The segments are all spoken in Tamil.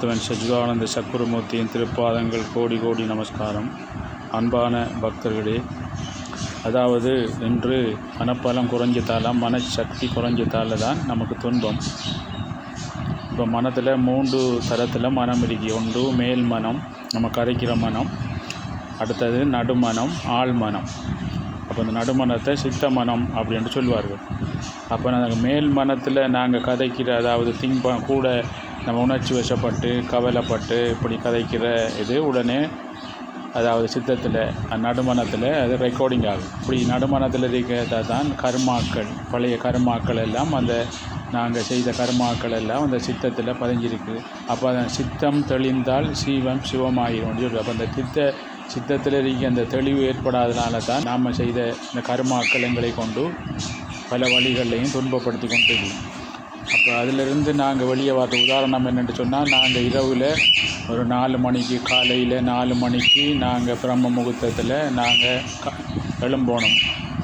மருத்துவன் சச்சிதானந்த சக்குரமூர்த்தியின் திருப்பாதங்கள் கோடி கோடி நமஸ்காரம். அன்பான பக்தர்களே அதாவது இன்று மனப்பலம் குறைஞ்சதால மனசக்தி குறைஞ்சதால தான் நமக்கு துன்பம். இப்போ மனத்தில் மூன்று தரத்தில் மனம் இருக்கு. ஒன்று மேல் மனம் நம்ம கரைக்கிற மனம். அடுத்தது நடுமனம் ஆள் மனம். அப்போ இந்த நடுமனத்தை சித்த மனம் அப்படின்ட்டு சொல்லுவார்கள் அப்போ நாங்கள் மேல் மனத்தில் நாங்கள் கதைக்கிற அதாவது திங்க் ப கூட நம்ம உணர்ச்சி வசப்பட்டு கவலைப்பட்டு இப்படி கதைக்கிற இது உடனே அதாவது சித்தத்தில் நடுமணத்தில் அது ரெக்கார்டிங் ஆகும். இப்படி நடுமணத்தில் இருக்கிறத தான் கர்மாக்கள் பழைய கர்மாக்கள் எல்லாம் அந்த நாங்கள் செய்த கர்மாக்கள் எல்லாம் அந்த சித்தத்தில் பதிஞ்சிருக்கு. அப்போ அந்த சித்தம் தெளிந்தால் சீவம் சிவமாயிரும் சொல்லி அப்போ அந்த சித்த சித்தத்தில் இருக்க அந்த தெளிவு ஏற்படாதனால தான் நாம் செய்த இந்த கர்மாக்கள் எங்களை கொண்டு பல வழிகளையும் துன்பப்படுத்தி கொண்டு அப்போ அதிலிருந்து நாங்கள் வெளியே வர உதாரணம் என்னென்னு சொன்னால் நாங்கள் இரவில் ஒரு நாலு மணிக்கு காலையில் நாலு மணிக்கு நாங்கள் பிரம்ம முகூர்த்தத்தில் நாங்கள் க எழும்போனோம்.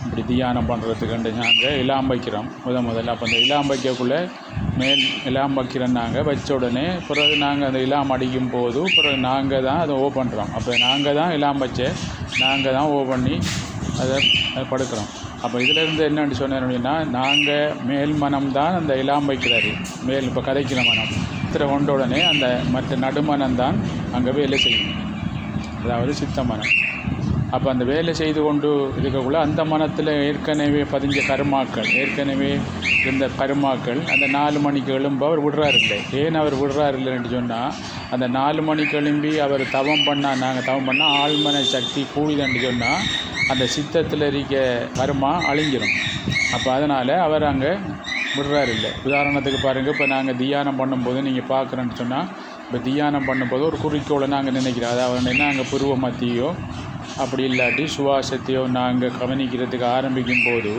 இப்படி தியானம் பண்ணுறதுக்குண்டு நாங்கள் இலாம்பைக்கிறோம் முத முதல்ல அப்போ அந்த இலாம்பைக்கக்குள்ளே மேல் இலாம் வைக்கிறோம் நாங்கள் வச்ச உடனே பிறகு நாங்கள் அந்த இலாம் அடிக்கும் போது பிறகு நாங்கள் தான் அதை ஓ பண்ணுறோம் அப்போ நாங்கள் தான் இலாம் நாங்கள் தான் ஓ பண்ணி அதை அதை படுக்கிறோம். அப்போ இதிலிருந்து என்னென்னு சொன்னேன் அப்படின்னா நாங்கள் மேல் மனம் தான் அந்த இலாம் வைக்கிறாரு. மேல் இப்போ கதைக்கிற மனம். இத்தனை கொண்ட உடனே அந்த மற்ற நடுமனம் தான் அங்கே வேலை செய்யும். அதாவது சித்த மனம். அப்போ அந்த வேலை செய்து கொண்டு இருக்கக்குள்ள அந்த மனத்தில் ஏற்கனவே பதிஞ்ச கருமாக்கள் ஏற்கனவே இருந்த கருமாக்கள் அந்த நாலு மணிக்கு எழும்ப அவர் விடுறாரு இல்லை. ஏன் அவர் விடுறாரு இல்லைன்னு சொன்னால் அந்த நாலு மணிக்கு எழும்பி அவர் தவம் பண்ணால் நாங்கள் தவம் பண்ணால் ஆழ்மன சக்தி கூடிதுன்னு சொன்னால் அந்த சித்தத்தில் இருக்க வருமா? அழிஞ்சிடும் அப்போ அதனால் அவர் அங்கே விடுறாரு இல்லை உதாரணத்துக்கு பாருங்கள் இப்போ நாங்கள் தியானம் பண்ணும்போது நீங்கள் பார்க்குறேன்னு சொன்னால் இப்போ தியானம் பண்ணும்போது ஒரு குறிக்கோளை நாங்கள் நினைக்கிறோம். அதாவது என்ன அங்கே புருவ மத்தியோ அப்படி இல்லாட்டி சுவாசத்தையோ நாங்கள் கவனிக்கிறதுக்கு ஆரம்பிக்கும் போது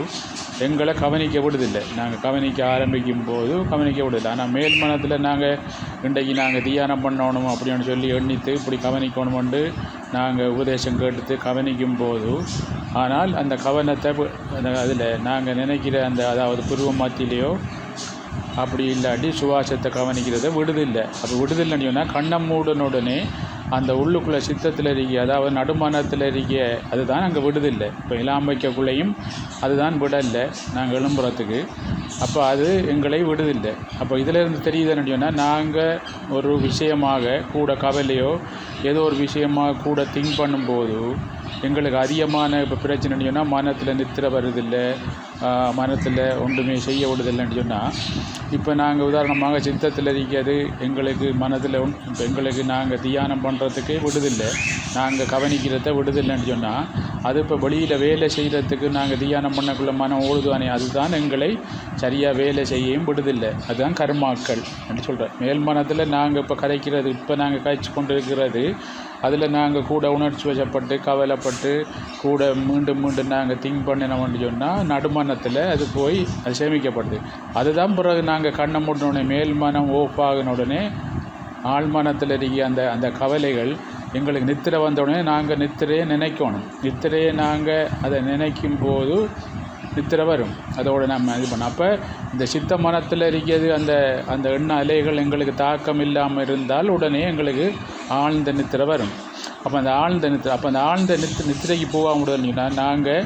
எங்களை கவனிக்க விடுதில்லை நாங்கள் கவனிக்க ஆரம்பிக்கும் போது கவனிக்க விடுதில்லை ஆனால் மேல் மனத்தில் நாங்கள் இன்றைக்கு நாங்கள் தியானம் பண்ணணும் அப்படின்னு சொல்லி எண்ணித்து இப்படி கவனிக்கணுமெண்டு நாங்கள் உபதேசம் கேட்டு கவனிக்கும் போது ஆனால் அந்த கவனத்தை அதில் நாங்கள் நினைக்கிற அந்த அதாவது புருவ மத்தியிலேயோ அப்படி இல்லாட்டி சுவாசத்தை கவனிக்கிறத விடுதில்லை. அப்போ விடுதில்லைன்னு சொன்னால் கண்ணை மூடனுடனே அந்த உள்ளுக்குள்ளே சித்தத்தில் இருக்க அதாவது நடுமனத்தில் இருக்க அதுதான் அங்கே விடுதில்லை. இப்போ இலாம் வைக்கக்குள்ளேயும் அதுதான் விடலை நாங்கள் எழும்புறத்துக்கு அப்போ அது எங்களை விடுதில்லை. அப்போ இதிலிருந்து தெரியுது என்னன்னா நாங்கள் ஒரு விஷயமாக கூட கவலையோ ஏதோ ஒரு விஷயமாக கூட திங்க் பண்ணும்போது எங்களுக்கு அதிகமான இப்போ பிரச்சனை சொன்னால் மனத்தில் நித்திர வருதில்லை. மனத்தில் ஒன்றுமே செய்ய விடுதில்லைன்னு சொன்னால் இப்போ நாங்கள் உதாரணமாக சித்தத்தில் இருக்கிறது எங்களுக்கு மனதில் இப்போ எங்களுக்கு நாங்கள் தியானம் பண்ணுறதுக்கு விடுதில்லை. நாங்கள் கவனிக்கிறத விடுதில்லைன்னு சொன்னால் அது இப்போ வெளியில் வேலை செய்கிறதுக்கு நாங்கள் தியானம் பண்ணக்குள்ள மனம் ஓடுதானே அதுதான் எங்களை சரியாக வேலை செய்யவும் விடுதில்லை. அதுதான் கர்மாக்கள் என்று சொல்கிறேன் மேல் மனத்தில் நாங்கள் இப்போ கரைக்கிறது இப்போ நாங்கள் கழிச்சு கொண்டு இருக்கிறது அதில் நாங்கள் கூட உணர்ச்சி வசப்பட்டு கவலைப்பட்டு கூட மீண்டும் மீண்டும் நாங்கள் திங்க் பண்ணினோம்னு சொன்னால் நடுமனத்தில் அது போய் அது சேமிக்கப்படுது. அதுதான் பிறகு நாங்கள் கண்ணை மூடின மேல் மனம் ஓஃப் உடனே ஆழ்மனத்தில் இருக்க அந்த அந்த கவலைகள் எங்களுக்கு நித்திரை வந்த உடனே நாங்கள் நித்திரையை நினைக்கணும். நித்திரையை நாங்கள் அதை நினைக்கும் போது நித்திரை வரும். அதோடு நம்ம இது பண்ண அப்போ இந்த சித்த மனத்தில் இருக்கிறது அந்த அந்த எண்ண அலைகள் எங்களுக்கு தாக்கம் இல்லாமல் இருந்தால் உடனே எங்களுக்கு ஆழ்ந்த நித்திரை வரும். அப்போ அந்த ஆழ்ந்த நித்திரை அப்போ அந்த ஆழ்ந்த நித் நித்திரைக்கு போகாம உடனே நாங்கள்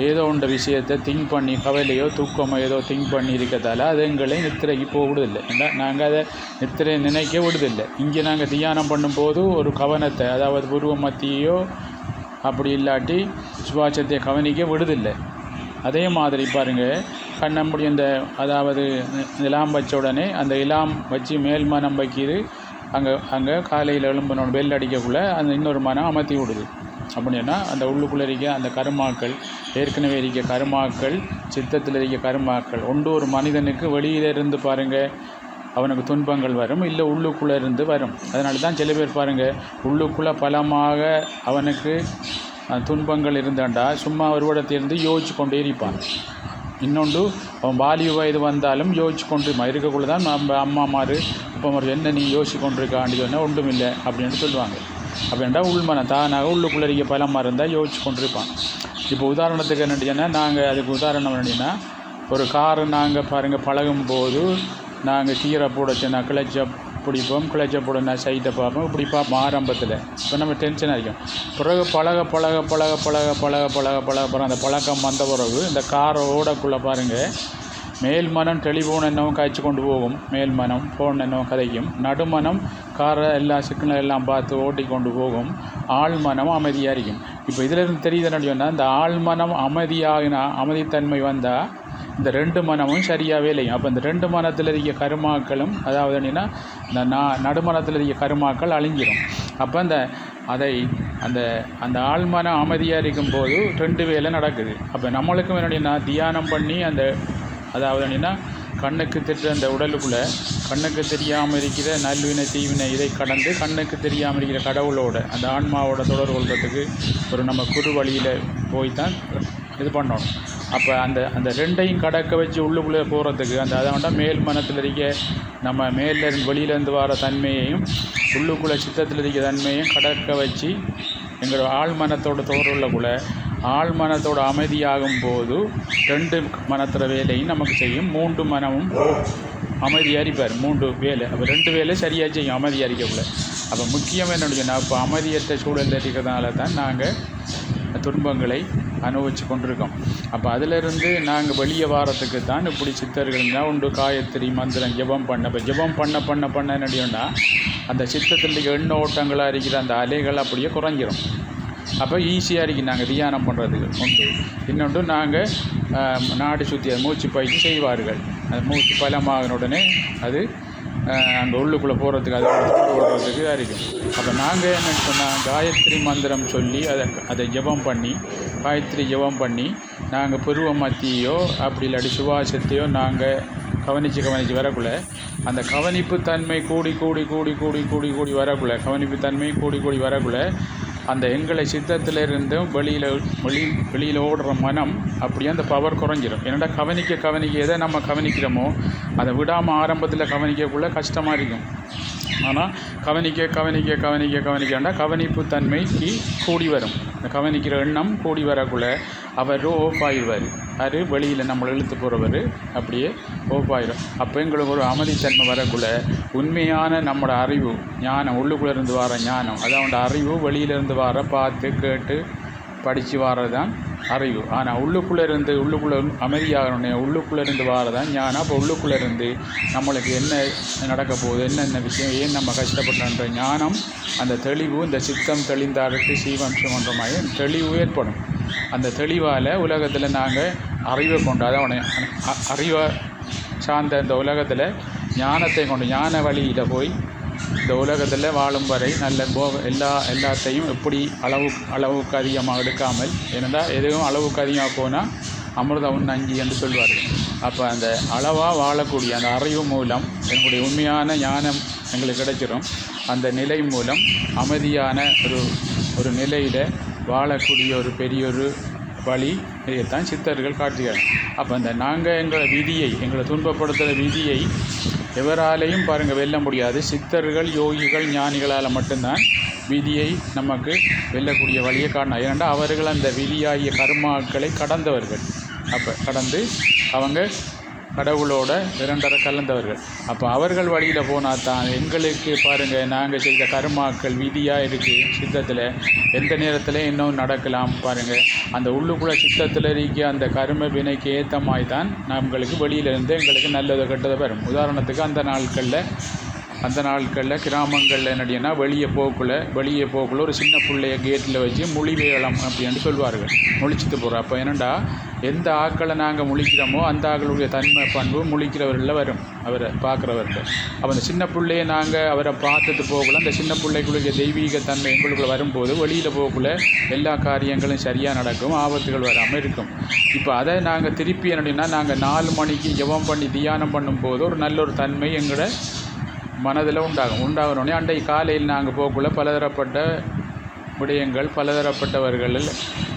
ஏதோ ஒன்ற விஷயத்தை திங்க் பண்ணி கவலையோ தூக்கமோ ஏதோ திங்க் பண்ணி இருக்கிறதால அது எங்களை நித்திரைக்கு போக விடுதில்லை ஏன்னா நாங்கள் அதை நித்திரை நினைக்க விடுதில்லை இங்கே நாங்கள் தியானம் பண்ணும்போது ஒரு கவனத்தை அதாவது உருவ மத்தியோ அப்படி இல்லாட்டி சுவாசத்தை கவனிக்க விடுதில்லை அதே மாதிரி பாருங்கள் கண்ணை முடி இந்த அதாவது இலாம் வச்ச உடனே அந்த இலாம் வச்சு மேல் மனம் வைக்கிது. அங்கே அங்கே காலையில் எழும்பனோட பெல் அடிக்கக்குள்ளே அந்த இன்னொரு மனம் அமர்த்தி விடுது. அப்படின்னா அந்த உள்ளுக்குள்ளே இருக்க அந்த கருமாக்கள் ஏற்கனவே இருக்க கருமாக்கள் சித்தத்தில் இருக்க கருமாக்கள் ஒன்று ஒரு மனிதனுக்கு வெளியிலிருந்து பாருங்கள் அவனுக்கு துன்பங்கள் வரும் இல்லை உள்ளுக்குள்ளே இருந்து வரும். அதனால தான் சில பேர் பாருங்கள் உள்ளுக்குள்ளே பலமாக அவனுக்கு துன்பங்கள் இருந்தாண்டா சும்மா ஒருவிடத்தில் இருந்து யோசிச்சு கொண்டே இருப்பான். இன்னொன்று அவன் பாலிய வயது வந்தாலும் யோசிச்சு கொண்டு இருக்கக்குள்ள தான் நம்ம அம்மாமார் இப்போ என்ன நீ யோசிச்சு கொண்டிருக்காண்டி சொன்னால் ஒன்றும் இல்லை அப்படின்னு சொல்லுவாங்க. அப்படின்ட்டா உள்மனம் தானாக உள்ளுக்குள்ளே இருக்க பலமாக இருந்தால் யோசிச்சு கொண்டிருப்பான். இப்போ உதாரணத்துக்கு என்னன்னு நாங்கள் அதுக்கு உதாரணம் என்னன்னா ஒரு காரு நாங்கள் பாருங்கள் பழகும் போது நாங்கள் கீரை போட கிளச்ச பிடிப்போம் கிளச்சப்போட சைட்டை பார்ப்போம் இப்படி பார்ப்போம் ஆரம்பத்தில். இப்போ நம்ம டென்ஷனாக இருக்கும். பிறகு பழக பழக பழக பழக பழக பழக பழக பிறகு அந்த பழக்கம் வந்த பிறகு இந்த காரை ஓடக்குள்ளே பாருங்கள் மேல் மனம் டெலிஃபோன் என்னவும் காய்ச்சி கொண்டு போகும். மேல் மனம் ஃபோன் என்னவும் கதைக்கும். நடுமனம் காரை எல்லா சிக்கலும் எல்லாம் பார்த்து ஓட்டி கொண்டு போகும். ஆழ்மனம் அமைதியாக இருக்கும். இப்போ இதிலிருந்து தெரியுது என்ன சொன்னால் இந்த ஆழ்மனம் அமைதியாகினா அமைதித்தன்மை வந்தால் இந்த ரெண்டு மனமும் சரியாகவே இல்லை. அப்போ இந்த ரெண்டு மனத்தில் இருக்க கருமாக்களும் அதாவது என்னென்னா இந்த நா நடுமனத்தில் இருக்க கருமாக்கள் அழிஞ்சிடும் அப்போ அந்த அதை அந்த அந்த ஆழ்மனம் அமைதியாக இருக்கும்போது ரெண்டு வேலை நடக்குது. அப்போ நம்மளுக்கும் என்னென்னா தியானம் பண்ணி அந்த அதாவது என்னென்னா கண்ணுக்கு தெரிஞ்ச அந்த உடலுக்குள்ளே கண்ணுக்கு தெரியாமல் இருக்கிற நல்வினை தீவினை இதை கடந்து கண்ணுக்கு தெரியாமல் இருக்கிற கடவுளோட அந்த ஆன்மாவோட தொடர்பு கொள்வதுக்கு ஒரு நம்ம குரு வழியில் போய் தான் இது பண்ணணும். அப்போ அந்த அந்த ரெண்டையும் கடக்க வச்சு உள்ளுக்குள்ளே போகிறதுக்கு அந்த அதாண்டா மேல் மனத்தில் இருக்க நம்ம மேல வெளியிலேருந்து வர தன்மையையும் உள்ளுக்குள்ளே சித்தத்தில் இருக்க தன்மையையும் கடக்க வச்சு எங்களோட ஆழ்மனத்தோட தொடர்புள்ள தொடர்புள்ளக்குள்ள ஆழ் மனத்தோட அமைதியாகும் போது ரெண்டு மனத்துல வேலையும் நமக்கு செய்யும். மூன்று மனமும் அமைதியாக இருப்பார் மூன்று வேலை. அப்போ ரெண்டு வேலை சரியாக செய்யும் அமைதியாக இருக்கக்குள்ள அப்போ முக்கியம் என்னன்னு சொன்னால் இப்போ அமைதியற்ற சூழலில் இருக்கிறதுனால தான் நாங்கள் துன்பங்களை அனுபவித்து கொண்டிருக்கோம். அப்போ அதிலிருந்து நாங்கள் வெளியே வாரத்துக்கு தான் இப்படி சித்தர்கள் தான் உண்டு. காயத்ரி மந்திரம் ஜெபம் பண்ண இப்போ ஜெபம் பண்ண பண்ண பண்ண என்னடியோன்னா அந்த சித்தத்தில் இருக்க எண்ண ஓட்டங்களாக இருக்கிற அந்த அலைகள் அப்படியே குறைஞ்சிரும். அப்போ ஈஸியாக இருக்குது நாங்கள் தியானம் பண்ணுறதுக்கு உண்டு. இன்னொன்று நாங்கள் நாடு சுற்றி அது மூச்சு பயிற்சி செய்வார்கள். அது மூச்சு பலமாகின உடனே அது அங்கே உள்ளுக்குள்ளே போகிறதுக்கு அது ஓடுறதுக்கு இருக்கும் அப்போ நாங்கள் என்ன சொன்னால் காயத்ரி மந்திரம் சொல்லி அதை அதை ஜெபம் பண்ணி காயத்ரி ஜெபம் பண்ணி நாங்கள் புருவ மத்தியோ அப்படி இல்லாட்டி சுவாசத்தையோ நாங்கள் கவனித்து கவனித்து வரக்குள்ள அந்த கவனிப்பு தன்மை கூடி கூடி கூடி கூடி கூடி கூடி வரக்குள்ள கவனிப்பு தன்மை கூடி கூடி வரக்குள்ள அந்த எங்களை சித்தத்திலிருந்தும் வெளியில் வெளி வெளியில் ஓடுற மனம் அப்படியே அந்த பவர் குறைஞ்சிரும். என்னடா கவனிக்க கவனிக்க எதை நம்ம கவனிக்கிறோமோ அதை விடாமல் ஆரம்பத்தில் கவனிக்கக்குள்ளே கஷ்டமாக இருக்கும். ஆனால் கவனிக்க கவனிக்க கவனிக்க கவனிக்கண்டா கவனிப்பு தன்மைக்கு கூடி வரும். இந்த கவனிக்கிற எண்ணம் கூடி வரக்குள்ள அவர் ஓஃப் ஆயிடுவார் அது வெளியில் நம்மளை இழுத்து போகிறவர் அப்படியே ஓஃப் அப்போ எங்களுக்கு ஒரு அமைதித்தன்மை வரக்குள்ள உண்மையான நம்மளோட அறிவு ஞானம் உள்ளுக்குள்ளே இருந்து வர ஞானம் அதாவது அறிவு வெளியிலேருந்து வர பார்த்து கேட்டு படித்து வாரது தான் அறிவு. ஆனால் உள்ளுக்குள்ளே இருந்து உள்ளுக்குள்ளே அமைதியாகணுன்னே உள்ளுக்குள்ளே இருந்து வாரதான் ஞானம். அப்போ உள்ளுக்குள்ளே இருந்து நம்மளுக்கு என்ன நடக்க போகுது என்னென்ன விஷயம் ஏன் நம்ம கஷ்டப்படுறோன்ற ஞானம் அந்த தெளிவு இந்த சித்தம் தெளிந்தாருக்கு சீவம்சம் என்ற மாதிரி தெளிவு ஏற்படும். அந்த தெளிவால் உலகத்தில் நாங்கள் அறிவை கொண்டு அதான் அ- அறிவை சார்ந்த இந்த உலகத்தில் ஞானத்தை கொண்டு ஞான வழியில் போய் இந்த உலகத்தில் வாழும் வரை நல்ல போ எல்லா எல்லாத்தையும் எப்படி அளவு அளவுக்கு அதிகமாக எடுக்காமல் ஏனென்றால் எதுவும் அளவுக்கு அதிகமாக போனால் அமிர்தம் நஞ்சி என்று சொல்வார்கள். அப்போ அந்த அளவாக வாழக்கூடிய அந்த அறிவு மூலம் எங்களுடைய உண்மையான ஞானம் எங்களுக்கு கிடைச்சிடும் அந்த நிலை மூலம் அமைதியான ஒரு ஒரு நிலையில் வாழக்கூடிய ஒரு பெரிய ஒரு வழி இதைத்தான் சித்தர்கள் காட்டுகிறார் அப்போ அந்த நாங்கள் எங்களோட விதியை எங்களை துன்பப்படுத்துகிற விதியை எவராலையும் பாருங்கள் வெல்ல முடியாது. சித்தர்கள் யோகிகள் ஞானிகளால் மட்டும்தான் விதியை நமக்கு வெல்லக்கூடிய வழியை காணலாம். ஏனென்றால் அவர்கள் அந்த விதியாகிய கர்மாக்களை கடந்தவர்கள். அப்போ கடந்து அவங்க கடவுளோட நிரந்தர கலந்தவர்கள். அப்போ அவர்கள் வழியில் போனால் தான் எங்களுக்கு பாருங்கள் நாங்கள் செய்த கர்மாக்கள் விதியாக இருக்குது சித்தத்தில். எந்த நேரத்தில் இன்னும் நடக்கலாம் பாருங்கள் அந்த உள்ளுக்குள்ள சித்தத்தில் இருக்க அந்த கரும வினைக்கு ஏற்ற மாதிரி தான் நம்மளுக்கு வெளியிலேருந்து எங்களுக்கு நல்லது கெட்டது வரும். உதாரணத்துக்கு அந்த நாட்களில் அந்த நாட்களில் கிராமங்களில் என்னடினா வெளியே போக்குள்ள வெளியே போக்குள்ள ஒரு சின்ன பிள்ளைய கேட்டில் வச்சு மொழி வேளம் அப்படின்னு சொல்வார்கள். முழிச்சிட்டு போகிறோம் அப்போ என்னடா எந்த ஆக்களை நாங்கள் முழிக்கிறோமோ அந்த ஆக்களுடைய தன்மை பண்பு முழிக்கிறவர்களில் வரும் அவரை பார்க்குறவர்கள். அப்போ அந்த சின்ன பிள்ளைய நாங்கள் அவரை பார்த்துட்டு போகல அந்த சின்ன பிள்ளைக்குள்ள தெய்வீக தன்மை எங்களுக்குள்ள வரும்போது வெளியில் போகக்குள்ள எல்லா காரியங்களும் சரியாக நடக்கும் ஆபத்துகள் வராமல் இருக்கும். இப்போ அதை நாங்கள் திருப்பி என்னடினா நாங்கள் நாலு மணிக்கு ஜெபம் பண்ணி தியானம் பண்ணும்போது ஒரு நல்ல ஒரு தன்மை எங்களோட மனதில் உண்டாகும். உண்டாகணுன்னே அன்றைக்கு காலையில் நாங்கள் போக்குள்ள பலதரப்பட்ட விடயங்கள் பலதரப்பட்டவர்கள்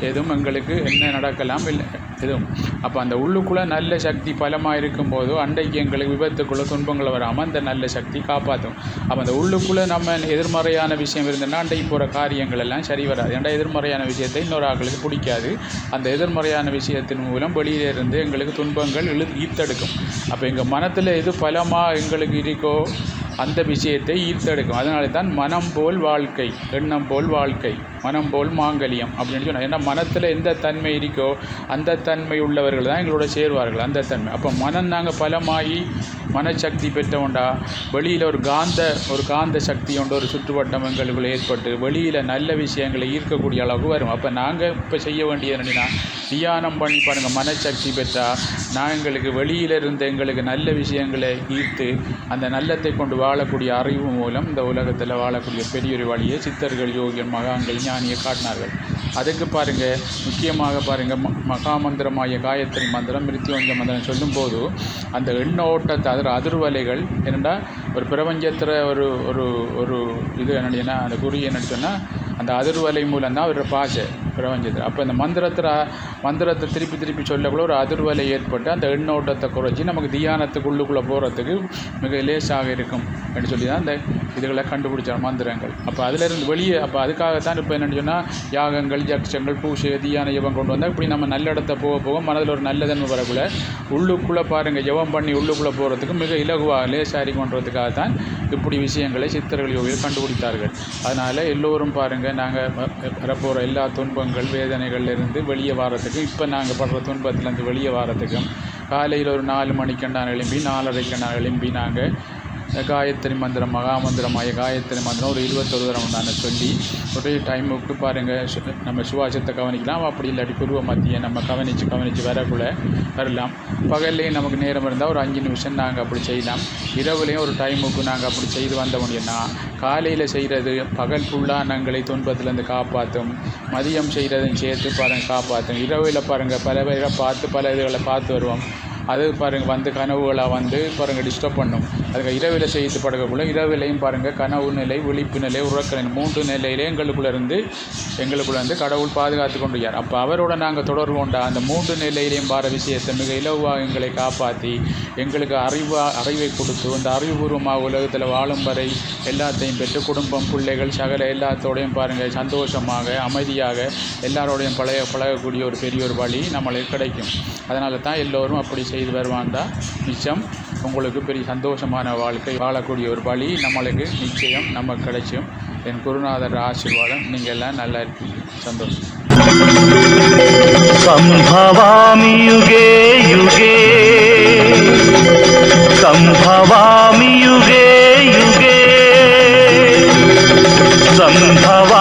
எதுவும் எங்களுக்கு என்ன நடக்கலாம் இல்லை எதுவும். அப்போ அந்த உள்ளுக்குள்ளே நல்ல சக்தி பலமாக இருக்கும்போது அன்றைக்கு எங்களுக்கு விபத்துக்குள்ளே துன்பங்கள் வராமல் அந்த நல்ல சக்தி காப்பாற்றும். அப்போ அந்த உள்ளுக்குள்ளே நம்ம எதிர்மறையான விஷயம் இருந்ததுன்னா அன்றைக்கு போகிற காரியங்கள் எல்லாம் சரி வராது. ஏன்னா எதிர்மறையான விஷயத்தை இன்னொரு ஆக்களுக்கு பிடிக்காது. அந்த எதிர்மறையான விஷயத்தின் மூலம் வெளியிலிருந்து எங்களுக்கு துன்பங்கள் இழு ஈர்த்தெடுக்கும் அப்போ எங்கள் மனத்தில் எது பலமாக எங்களுக்கு இருக்கோ அந்த விஷயத்தை ஈர்த்தெடுக்கும். அதனால தான் மனம் போல் வாழ்க்கை எண்ணம் போல் வாழ்க்கை மனம் போல் மாங்கல்யம் அப்படின்னு சொன்னால் ஏன்னா மனத்தில் எந்த தன்மை இருக்கோ அந்த தன்மை உள்ளவர்கள் தான் எங்களோட சேருவார்கள் அந்த தன்மை. அப்போ மனம் நாங்கள் பலமாகி மனசக்தி பெற்றவண்டா வெளியில் ஒரு காந்த ஒரு காந்த சக்தி கொண்ட ஒரு சுற்றுவட்டம் எங்களுக்குள்ள ஏற்பட்டு வெளியில் நல்ல விஷயங்களை ஈர்க்கக்கூடிய அளவுக்கு வரும். அப்போ நாங்கள் இப்போ செய்ய வேண்டியது என்னன்னா தியானம் பண்ணி பாருங்கள் மனசக்தி பெற்றால் நான் எங்களுக்கு வெளியில இருந்து எங்களுக்கு நல்ல விஷயங்களை ஈர்த்து அந்த நல்லத்தை கொண்டு வாழக்கூடிய அறிவு மூலம் இந்த உலகத்தில் வாழக்கூடிய பெரியொரு வழியை சித்தர்கள் யோகியன் மகான்கள் ஞானியை காட்டினார்கள். அதுக்கு பாருங்கள் முக்கியமாக பாருங்கள் ம மகாமந்திரமாய காயத்ரி மந்திரம் மிருத்யோஞ்ச மந்திரம் சொல்லும்போது அந்த எண்ண ஓட்டத்தை அதில் அதிர்வலைகள் என்னென்னா ஒரு பிரபஞ்சத்தில் ஒரு ஒரு ஒரு இது என்னென்னா அந்த குறி என்னன்னு சொன்னால் அந்த அதிர்வலை மூலம் தான் ஒரு பாஷை பிரபஞ்சத்தில். அப்போ இந்த மந்திரத்தில் மந்திரத்தை திருப்பி திருப்பி சொல்லக்குள்ள ஒரு அதிர்வலை ஏற்பட்டு அந்த எண்ணோட்டத்தை குறைச்சி நமக்கு தியானத்துக்குள்ளுக்குள்ளே போகிறதுக்கு மிக லேசாக இருக்கும் அப்படின்னு சொல்லி தான் இந்த இதுகளை கண்டுபிடிச்சார் மந்திரங்கள். அப்போ அதிலிருந்து வெளியே அப்போ அதுக்காகத்தான் இப்போ என்னென்னு சொன்னால் யாகங்கள் ஜக்ஷங்கள் பூசை தியான ஜபம் கொண்டு வந்தால் இப்படி நம்ம நல்ல இடத்த போக போக மனதில் ஒரு நல்லதன்மை வரக்குள்ள உள்ளுக்குள்ளே பாருங்கள் ஜபம் பண்ணி உள்ளுக்குள்ளே போகிறதுக்கு மிக இலகுவாக லேசாரி இருக்குன்றதுக்காக தான் இப்படி விஷயங்களை சித்தர்கள் யோகிகள் கண்டுபிடித்தார்கள். அதனால் எல்லோரும் பாருங்கள் நாங்கள் வரப்போகிற எல்லா துன்பங்கள் வேதனைகள்லேருந்து வெளியே வாரத்துக்கு இப்போ நாங்கள் படுற துன்பத்துலேருந்து வெளியே வாரத்துக்கும் காலையில் ஒரு நாலு மணிக்கண்டான எழும்பி நாலரைக்கண்டான எழும்பி நாங்கள் காயத்ரி மந்திரம் மகாமந்திரமாய காயத்ரி மந்திரம் ஒரு இருபத்தொரு தரம் நான் சொல்லி ஒரே டைமுக்கு பாருங்கள் சு- நம்ம சுவாசத்தை கவனிக்கலாம். அப்படி இல்லாட்டி குருவ மத்தியை நம்ம கவனித்து கவனித்து வரக்குள்ள வரலாம். பகல்லையும் நமக்கு நேரம் இருந்தால் ஒரு அஞ்சு நிமிஷம் நாங்கள் அப்படி செய்யலாம். இரவுலையும் ஒரு டைமுக்கு நாங்கள் அப்படி செய்து வந்த முடியும்னா காலையில் செய்கிறது பகல் ஃபுல்லாக நாங்களை துன்பத்திலேருந்து காப்பாற்றும் மதியம் செய்கிறதும் சேர்த்து பாருங்கள் காப்பாற்றும் இரவில் பாருங்கள் பல பேரை பார்த்து பல இதுகளை பார்த்து வருவோம். அது பாருங்கள் வந்து கனவுகளாக வந்து பாருங்கள் டிஸ்டர்ப் பண்ணும். அதுக்கு இரவில் செய்து படுக்கக்குள்ள இரவிலையும் பாருங்கள் கனவு நிலை விழிப்பு நிலை உறக்க நிலை மூன்று நிலையிலே எங்களுக்குள்ளேருந்து இருந்து கடவுள் பாதுகாத்து கொண்டு யார் அப்போ அவரோட நாங்கள் தொடர்பு கொண்ட அந்த மூன்று நிலையிலையும் பார விஷயத்தை மிக இலவாக எங்களை காப்பாற்றி எங்களுக்கு அறிவா அறிவை கொடுத்து அந்த அறிவுபூர்வமாக உலகத்தில் வாழும் வரை எல்லாத்தையும் பெற்று குடும்பம் பிள்ளைகள் சகல எல்லாத்தோடையும் பாருங்கள் சந்தோஷமாக அமைதியாக எல்லாரோடையும் பழைய பழகக்கூடிய ஒரு பெரிய ஒரு வழி நம்மளுக்கு கிடைக்கும். அதனால தான் எல்லோரும் அப்படி செய்து வருவாண்டா மிச்சம். உங்களுக்கு பெரிய சந்தோஷமான வாழ்க்கை வாழக்கூடிய ஒரு வழி நம்மளுக்கு நிச்சயம் நம்ம கிடைச்சும். என் குருநாதர் ஆசீர்வாதம். நீங்க எல்லாம் நல்லா இருப்பீங்க. சந்தோஷம். சம்பவாமி யுகே யுகே. சம்பவாமி யுகே யுகே. சம்பவ